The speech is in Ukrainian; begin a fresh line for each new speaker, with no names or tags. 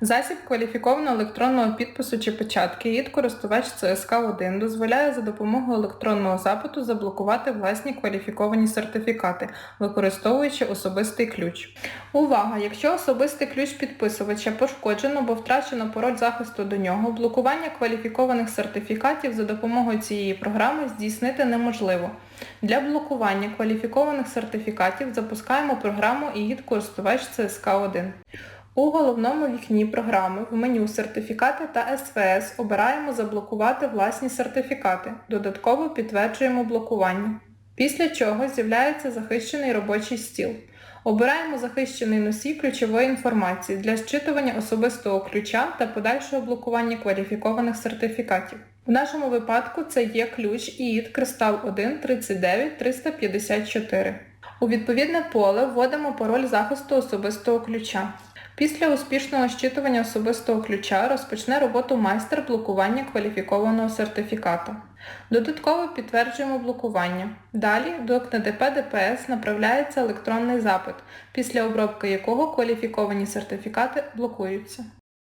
Засіб кваліфікованого електронного підпису чи печатки ІД користувач ЦСК-1 дозволяє за допомогою електронного запиту заблокувати власні кваліфіковані сертифікати, використовуючи особистий ключ. Увага! Якщо особистий ключ підписувача пошкоджено або втрачено пароль захисту до нього, блокування кваліфікованих сертифікатів за допомогою цієї програми здійснити неможливо. Для блокування кваліфікованих сертифікатів запускаємо програму ІІД користувач ЦСК-1. У головному вікні програми в меню Сертифікати та СВС обираємо Заблокувати власні сертифікати. Додатково підтверджуємо блокування. Після чого з'являється захищений робочий стіл. Обираємо захищений носій ключової інформації для зчитування особистого ключа та подальшого блокування кваліфікованих сертифікатів. В нашому випадку це є ключ ІІД Кристал 1 39 354. У відповідне поле вводимо пароль захисту особистого ключа. Після успішного зчитування особистого ключа розпочне роботу майстер блокування кваліфікованого сертифікату. Додатково підтверджуємо блокування. Далі до КНДП ДПС направляється електронний запит, після обробки якого кваліфіковані сертифікати блокуються.